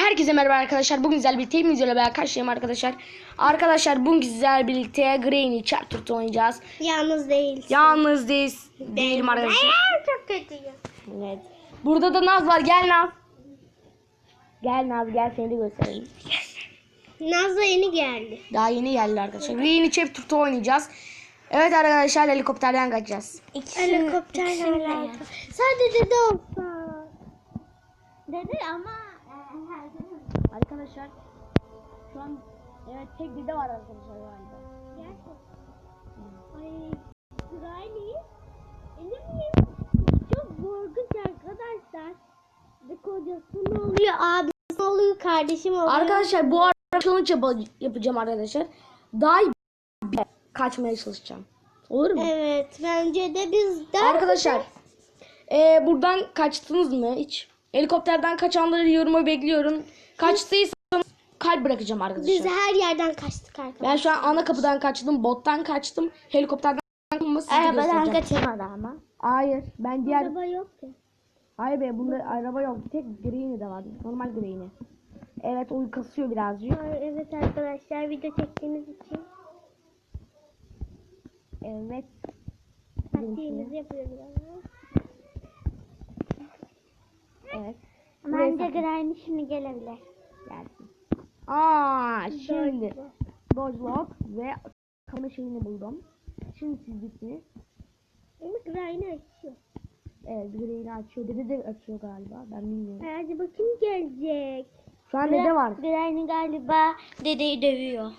Herkese merhaba arkadaşlar. Bugün sizlerle birlikte videoyla beraber arkadaşlar. Arkadaşlar bugün sizlerle birlikte Granny Chapter oynayacağız. Yalnız değil. Yalnız değiliz, değilim arkadaşlar. çok kötüyüm. Evet. Burada da Naz var. Gel Naz. Gel Naz gel seni de gösterelim. Nazlı yeni geldi. Daha yeni geldi arkadaşlar. Granny Chapter oynayacağız. Evet arkadaşlar helikopterden kaçacağız. Helikopterle alakalı. Sadece de olsa. Dedi ama Arkadaşlar şu an evet tek bir de var arkadaşlar galiba. Ay, Granny. Elim miyim? Çok korkunç arkadaşlar. Ve kocası ne oluyor? Abisi oluyor? Kardeşim oluyor. Arkadaşlar bu arada challenge yap- yapacağım arkadaşlar. Bir kaçmaya çalışacağım. Olur mu? Evet. Bence de biz de. Arkadaşlar eee, buradan kaçtınız mı hiç? Helikopterden kaçanları yoruma bekliyorum. Kaçtıysanız kalp bırakacağım arkadaşlar. Biz her yerden kaçtık arkadaşlar. Ben şu an ana kapıdan kaçtım, bottan kaçtım, helikopterden kaçtım. Arabadan kaçamadı ama. Hayır, ben diğer... Araba yok ki. Hayır be, bunda araba yok. Bir tek Green'i de var. Normal Green'i. Evet, oy kasıyor birazcık. Evet arkadaşlar video çektiğimiz için Evet. taktiğimizi yapıyoruz. Evet. Bence Granny şimdi gelebilir. Gelsin. Aa, şimdi Dodge Lock ve kamera şeyini buldum. Şimdi siz gittiniz. Ama Gray'ını açıyor. Evet, Green'i açıyor. Dede de açıyor galiba. Ben bilmiyorum. Hadi bakayım gelecek. Şu an dede var. Granny galiba dedeyi dövüyor.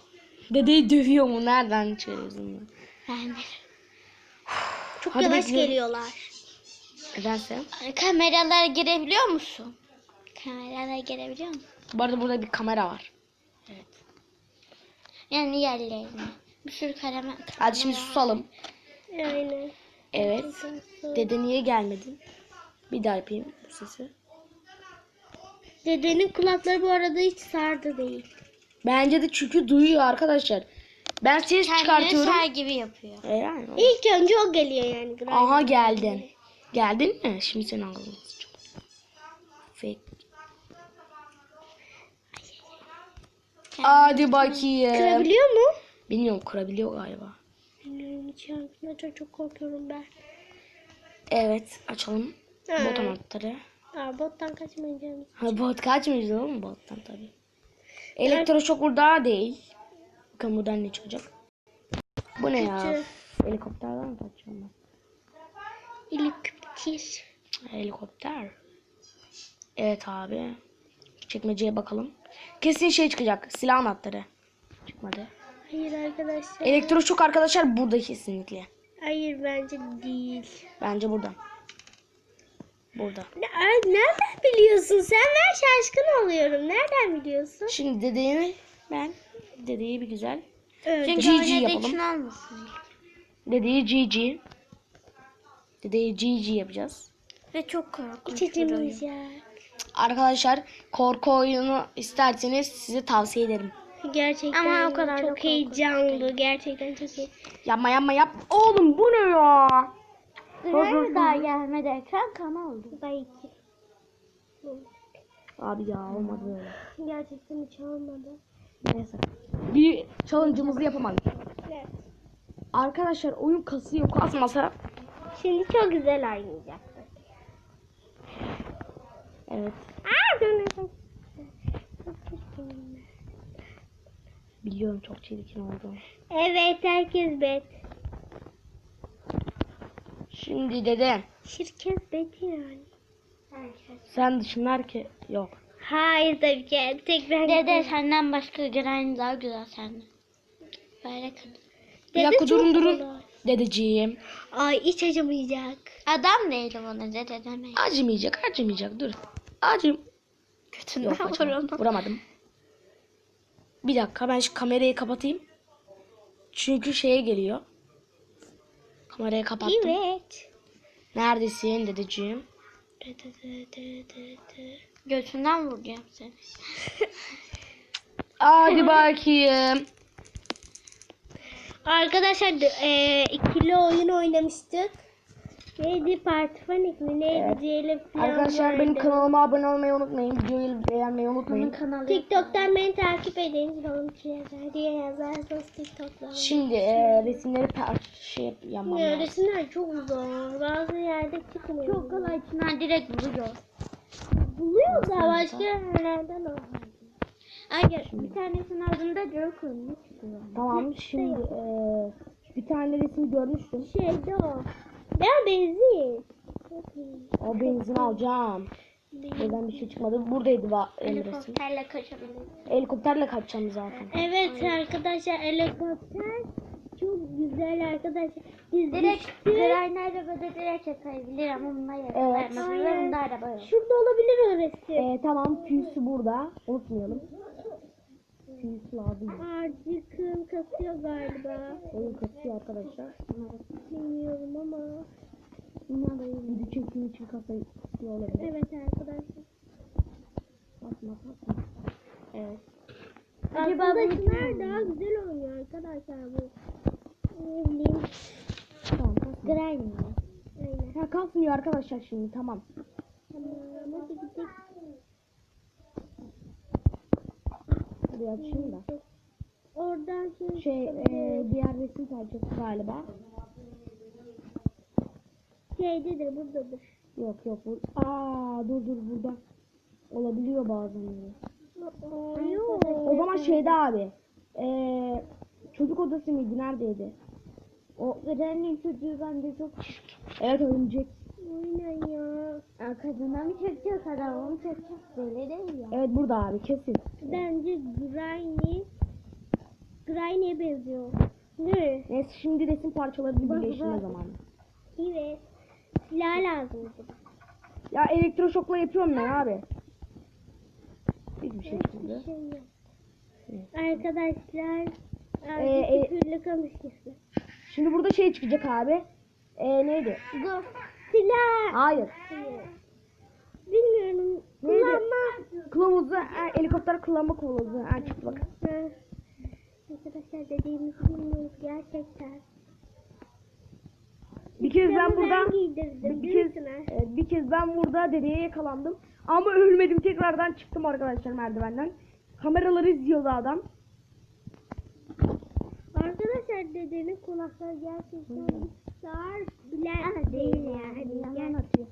Dedeyi dövüyor mu? Nereden çıkarıyorsun? Yani. Çok Hadi yavaş bekliyorum. geliyorlar. Nedense. Kameralara girebiliyor musun? Kameralara girebiliyor musun? Bu arada burada bir kamera var. Yani yerlerine. Bir sürü kamera. Hadi şimdi susalım. Aynen. Evet. Dede niye gelmedin? Bir daha yapayım bu sesi. Dedenin kulakları bu arada hiç sardı değil. Bence de çünkü duyuyor arkadaşlar. Ben ses Kendini çıkartıyorum. ser gibi yapıyor. E yani. İlk önce o geliyor yani. Aha geldin. Geldin mi? Şimdi seni sıçacağım. Fake. Hadi bakayım. Kırabiliyor mu? Bilmiyorum kurabiliyor galiba. Bilmiyorum hiç arkadaşlar çok korkuyorum ben. Evet açalım. Ha. Bot anahtarı. Aa, bottan kaçmayacağım. Ha, bot kaçmayacağız oğlum bottan tabii. Elektroşok burada değil. Bakalım buradan ne çıkacak. Bu ne ya? Kötü. Helikopterden mi kaçacağım ben? Helikopter. Helikopter. Evet abi. Çekmeceye bakalım. Kesin şey çıkacak. Silah anahtarı. Çıkmadı. Hayır arkadaşlar. Elektroşok arkadaşlar burada kesinlikle. Hayır bence değil. Bence burada. Burada. Ne, nereden biliyorsun? Sen ben şaşkın oluyorum. Nereden biliyorsun? Şimdi dedeyi ben dedeyi bir güzel. Evet. Çünkü GG yapalım. Dedeyi GG. Dedeyi GG yapacağız. Ve çok korkunç İç duruyor. acımayacak. Arkadaşlar korku oyunu isterseniz size tavsiye ederim. Gerçekten Ama o kadar da çok korkunç heyecanlı. Gerçekten çok iyi. Yapma yapma yap. Oğlum bu ne ya? Granny daha gelmedi. Ekran kana oldu. Belki. Abi ya olmadı. Gerçekten hiç olmadı. Neyse. Bir challenge'ımızı yapamadık. Evet. Arkadaşlar oyun kasıyor kasmasa. Şimdi çok güzel oynayacaktık. Evet. Aa, dönüyorum. Biliyorum çok çirkin oldu. Evet herkes bet. Şimdi dede Şirket bet yani. sen dışında herke yok. Hayır tabii ki. Tek ben Dede senden başka Granny daha güzel senden. Böyle kadın. Bir dakika çok durun durun. kolay. Dedeciğim. Ay hiç acımayacak. Adam değil ona dede demek. Acımayacak acımayacak dur. Acım. Götünden Yok onu. Vuramadım. Bir dakika ben şu kamerayı kapatayım. Çünkü şeye geliyor. Kamerayı kapattım. Evet. Neredesin dedeciğim? Götünden vuracağım seni. Hadi bakayım. Arkadaşlar e, ikili oyun oynamıştık. Neydi Partifanik mi neydi Evet. diyelim falan Arkadaşlar benim vardı. kanalıma abone olmayı unutmayın. Videoyu beğenmeyi unutmayın. kanalı. TikTok'tan beni takip edin. Rolçu yazar diye yazarsanız TikTok'tan. Şimdi e, resimleri par- şey yap- yapmam Ya, lazım. resimler çok zor. Bazı yerde çıkmıyor. Çok kolay Çınar direkt buluyor. Buluyor da başka yerlerden o. Hayır bir tanesinin ne çıkıyor? Tamam şimdi e, bir tane resmi görmüştüm. Şeyde o. Ya benzin. O benzin alacağım. Neden bir şey çıkmadı? Buradaydı va el resim. Helikopterle kaçabiliriz. Helikopterle kaçacağım zaten. Evet arkadaşlar helikopter çok güzel arkadaşlar. Biz Direkt. Granny arabada direkt yakalayabilir ama bununla yakalayamaz. Ve Aynen. bunda araba yok. Şurada olabilir o resim. E, tamam füyüsü burada. Unutmayalım. Füyüsü lazım. Acıkım kasıyor galiba. Oyun kasıyor arkadaşlar. Bilmiyorum ama. Video çektiğim için kasayı kasıyor olabilir. Evet arkadaşlar. Basma basma. Evet. Acaba Arkadaşlar daha güzel oynuyor arkadaşlar bu. Ne bileyim. Tamam. Granny. Aynen. Ha kalsın arkadaşlar şimdi. Tamam. Hadi gidelim. Hadi açayım da. Oradan şey, Şey e, diğer resim parçası galiba. şeydedir buradadır. Yok yok. Bu... Aa dur dur burada. Olabiliyor. Aa, yok. O zaman şeyde abi. Eee çocuk odası mıydı? Neredeydi? O Granny'nin çocuğu bence çok Evet örümcek. Aynen ya. Aa, Kadına mı çekecek adamı mı çekecek? Böyle değil ya. Evet burada abi kesin. Bence Granny Granny'e benziyor. Ne? Neyse şimdi resim parçalarını Bak, birleştirme zamanı. Evet. Silah lazım. Ya elektroşokla yapıyorum ben abi. Hiçbir şey Bir çıkmadı. şey yok. Arkadaşlar Ee, e- küfürlü konuşuyorsun. Şimdi burada şey çıkacak abi. Eee neydi? Bu silah. Hayır. Bilmiyorum. Kullanma. Kılavuzu, ha, helikopter kullanma kılavuzu. Ha çıktı bak. Arkadaşlar dediğimizi bilmiyoruz gerçekten. Bir kez ben burada giydirdim. bir kez, evet, bir kez ben burada dedeye yakalandım. Ama ölmedim. Tekrardan çıktım arkadaşlar merdivenden. Kameraları izliyordu adam. Arkadaşlar dedenin kulakları gerçekten sağır bilen değil yani. Yalan atıyor.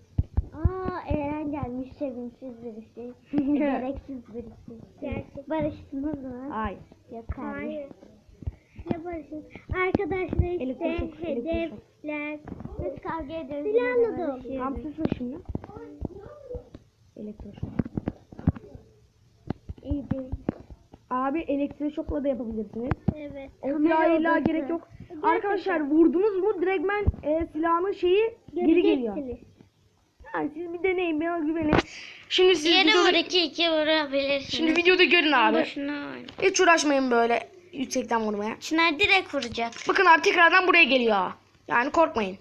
Aa Eren gelmiş sevimsiz birisi. Gereksiz birisi. Gerçek. Barıştınız mı? Hayır. Yok abi. Hayır. Ne barışın? Arkadaşlar işte Elektroşok, hedefler. Biz kavga ediyoruz. Da barışıyoruz. Tam susma şimdi. Elektroşok. İyi değil. Abi elektroşokla da yapabilirsiniz. Evet. O illa gerek yok. Arkadaşlar vurdunuz mu direktmen e, silahın şeyi geri geliyor. Yani siz bir deneyin bana güvenin. Şimdi siz Yeni videoda, vur iki iki vurabilirsiniz. şimdi videoda görün abi. Boşuna oyna. Hiç uğraşmayın böyle yüksekten vurmaya. Çınar direkt vuracak. Bakın abi tekrardan buraya geliyor. Yani korkmayın.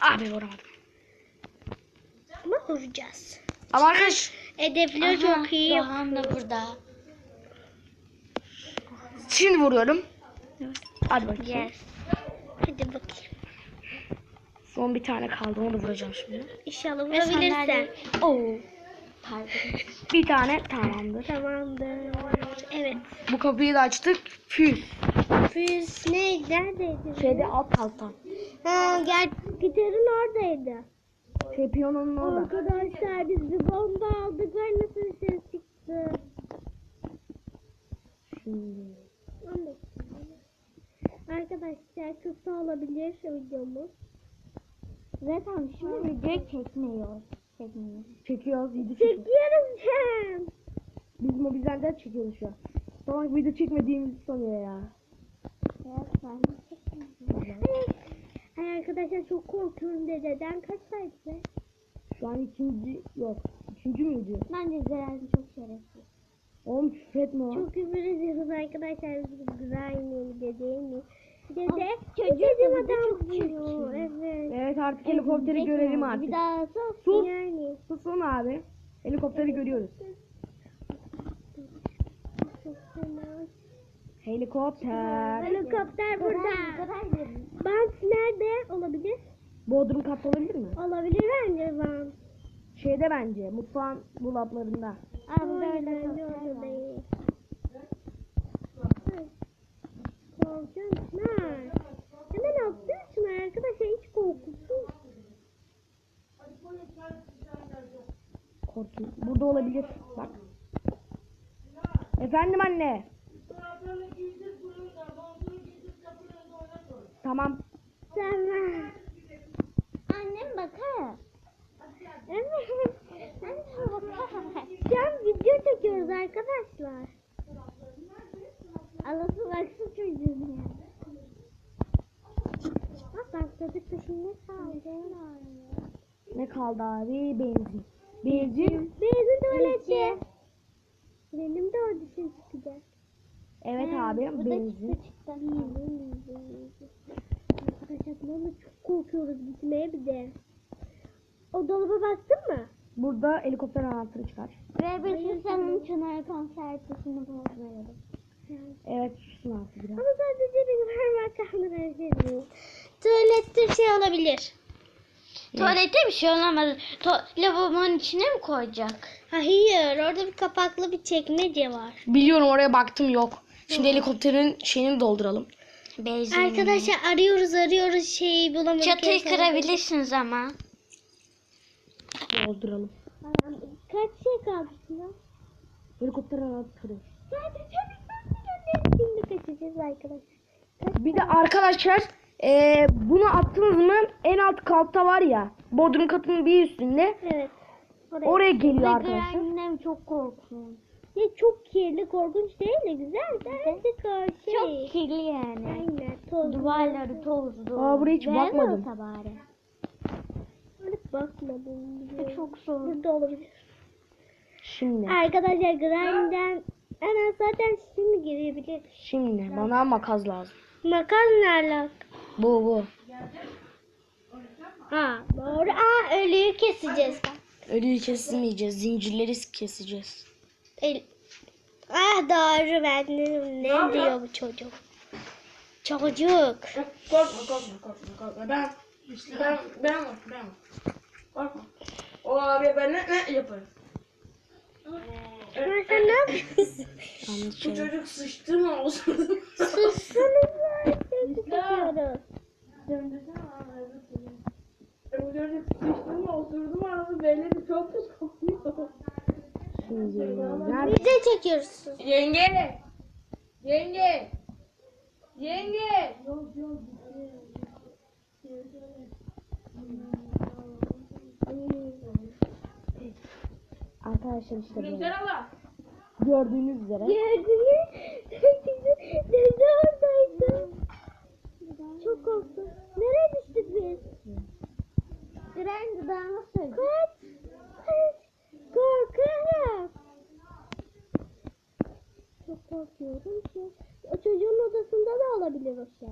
Abi vuramadım. Ama vuracağız. Ama arkadaş Hedefler çok iyi. Doğan da burada. Şimdi vuruyorum. Hadi bakayım. Yes. Hadi bakayım. Son bir tane kaldı onu da vuracağım şimdi. İnşallah vurabilirsen. Oo. Pardon. Bir tane tamamdır. Tamamdır. Evet. Bu kapıyı da açtık. Füz. Füz ne? Neredeydi? Şeyde alt altta. Ha, gel. Gitarın oradaydı. Şey piyanonun orada. Arkadaşlar biz bir bomba aldık ve nasıl ses çıktı? Şimdi. Onu da- Arkadaşlar kısa olabilir videomuz. Zaten şimdi videoyu çekmiyor. Çekmiyor. Çekiyoruz video çekiyoruz. Çekiyoruz Cem. Biz mobilden çekiyoruz şu an. Salak video çekmediğimizi sanıyor ya. Evet ben de çekmiyorum. Ay arkadaşlar çok korkuyorum dededen. Kaç saydı? Şu an ikinci yok. Üçüncü müydü? Bence Zeren çok şerefsiz. Oğlum küfretme o. Çok küfür ediyoruz arkadaşlar. Biz güzel mi dede mi? Dede. Bir de adam çok vuruyor. çirkin. Evet. Evet artık helikopteri görelim artık. Bir daha sus. Sus. Yani. Susun abi. Helikopteri görüyoruz. Helikopter. Helikopter burada. Bant nerede olabilir? Bodrum katta olabilir mi? Olabilir bence bant. Şeyde bence mutfağın dolaplarında. Hayır bence orada değil. Korkuyorum Çınar. Hemen atlıyor Çınar arkadaşlar hiç korkusun. Korkun. Burada olabilir. Bak. Efendim anne. Tamam. Tamam. Annem bakar. Evet. Annem bakar. Şu an video çekiyoruz arkadaşlar. Alası baksın çocuğun ya. Bak başladık da şimdi kaldı. Ne kaldı abi? Benzin. Benzin. Benzin tuvaleti. Benim de audition çıkacak. Evet abi. Bu da Benzin. çıktı çıktı. Arkadaşlar çok korkuyoruz gitmeye bir de. O dolaba baktın mı? Burada helikopter anahtarı çıkar. Ve biz senin Çınar konsertosunu bozmayalım. Evet susun artık biraz. Ama sadece benim parmak kaldırabilirim. Tuvalette şey olabilir. Tuvalette bir şey olamaz. To- lavabonun içine mi koyacak? Hayır orada bir kapaklı bir çekmece var. Biliyorum oraya baktım yok. Şimdi helikopterin şeyini dolduralım. Benzin. Arkadaşlar arıyoruz arıyoruz şeyi bulamadık. Çatıyı kırabilirsiniz ama. Dolduralım. Tamam, Kaç şey kaldı Sıla? Helikopter anahtarı. Sadece bir Şimdi kaçacağız arkadaşlar. Kaç Bir de arkadaşlar eee, bunu attınız mı en alt katta var ya bodrum katının bir üstünde Evet. Oraya. oraya geliyor arkadaşlar. Annem çok korkunç. Ya çok kirli, korkunç değil de güzel. Ko- şey. Çok kirli yani. Aynen. Toz. Duvarları tozlu. Aa, buraya hiç Beyaz bakmadım. olsa bari. Bakmadım. biliyorum. Çok soğuk. Burada olabilir. Şimdi Arkadaşlar Grind'den Ana zaten şimdi girebilir. şimdi bana makas lazım. Makas ne alak? Bu bu. Ha doğru. Aa ölüyü keseceğiz. Ölüyü kesmeyeceğiz. Zincirleri keseceğiz. El... Ah doğru ben dedim. Ne diyor bu çocuk? Çocuk. Korkma korkma korkma korkma. Ben ben ben ben korkma. O abi ben ne, ne yaparım? Ama sen ne yapıyorsun? Bu çocuk sıçtı mı olsun? Sussanıza. Sesi kapıyoruz. Bu çocuk sıçtı mı osurdu mu arası belli de çok pis kokuyor. Şimdi nerede? Biz de çekiyoruz. Yenge! Yenge! Yenge! Arkadaşlar işte böyle. Gördüğünüz üzere. Gördünüz. Dede oradaydı. Çok korktum. Nereye düştük biz? Diren dudağına söyle. Kaç. Kaç. Korkarım. Çok korkuyorum ki. O çocuğun odasında da olabilir o şey.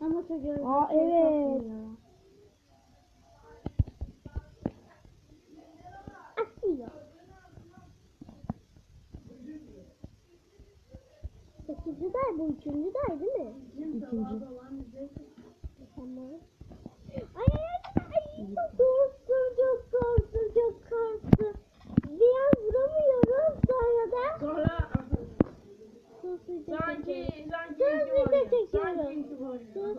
Ama çocuğu Aa evet. Asıyor. Sekizinci day bu üçüncü day değil mi? İkinci. Tamam. Ay ay ay, ay çok korktum çok korktum çok korktum. Bir an vuramıyorum sonra da Sonra sus video sanki çekiyorum. sanki Sus iki video oynuyor. çekiyorum. Sanki iki oynuyor. Sus.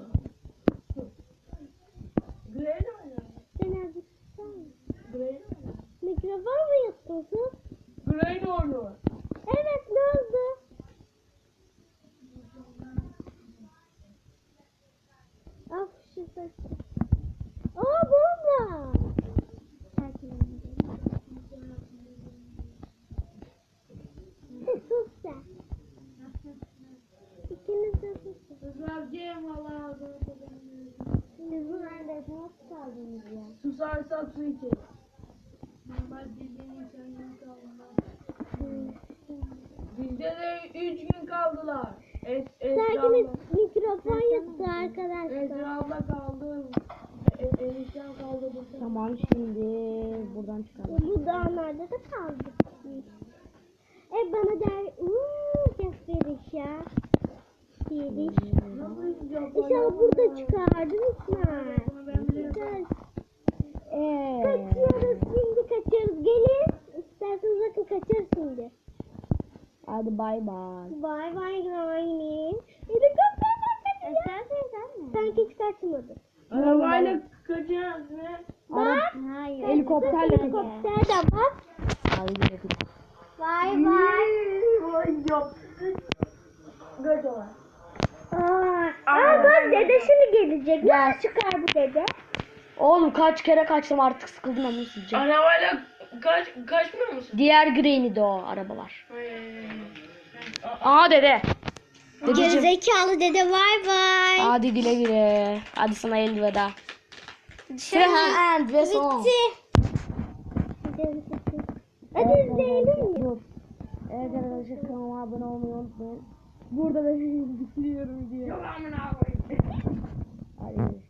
Güzel oynuyor. Sen azıcık susar mısın? Güzel. Mikrofon mu yattın sus? Güzel oynuyor. Evet ne oldu? Of şu ses. Aa bomba. Sus sen. İkiniz de susun. Susarcıyım valla. Siz bu nerede nasıl kaldınız ya? Susarsak su içeriz. Normal bildiğin insanlar kalmaz. Bizde de üç gün kaldılar. Es Esra'la. mikrofon yattı arkadaşlar. Esra'la kaldı. E Enişten kaldı. Tamam şimdi buradan çıkalım. Bu dağlarda da kaldık. E bana der, uuu, Biriş ya. Biriş. İnşallah burada çıkar değil mi İsmail? Güzel. Ee, Kaçıyoruz şimdi kaçıyoruz. Gelin. İsterseniz bakın kaçarız şimdi. Hadi bay bay. Vay vay günaydın. Helikopterden kaçacağız. Sanki hiç kaçmadık. Arabayla kaçacağız mı? Bak. Hayır. Helikopterle kaçacağız. Helikopter de bak. Hadi gidelim. Vay vay. Göz olan. Aa, aa bak dede şimdi gelecek. Nasıl çıkar bu dede? Oğlum kaç kere kaçtım artık sıkıldım ama sizce. Arabayla kaç, kaçmıyor musun? Diğer Grey'ni de o arabalar. Aa dede. Dedeciğim. Gerizekalı dede vay vay. Hadi güle güle. Hadi sana elveda. Sıra end ve son. Bitti. Hadi izleyelim mi? Evet arkadaşlar kanalıma abone olmayı unutmayın. Burada da bitiriyorum diye. Hadi.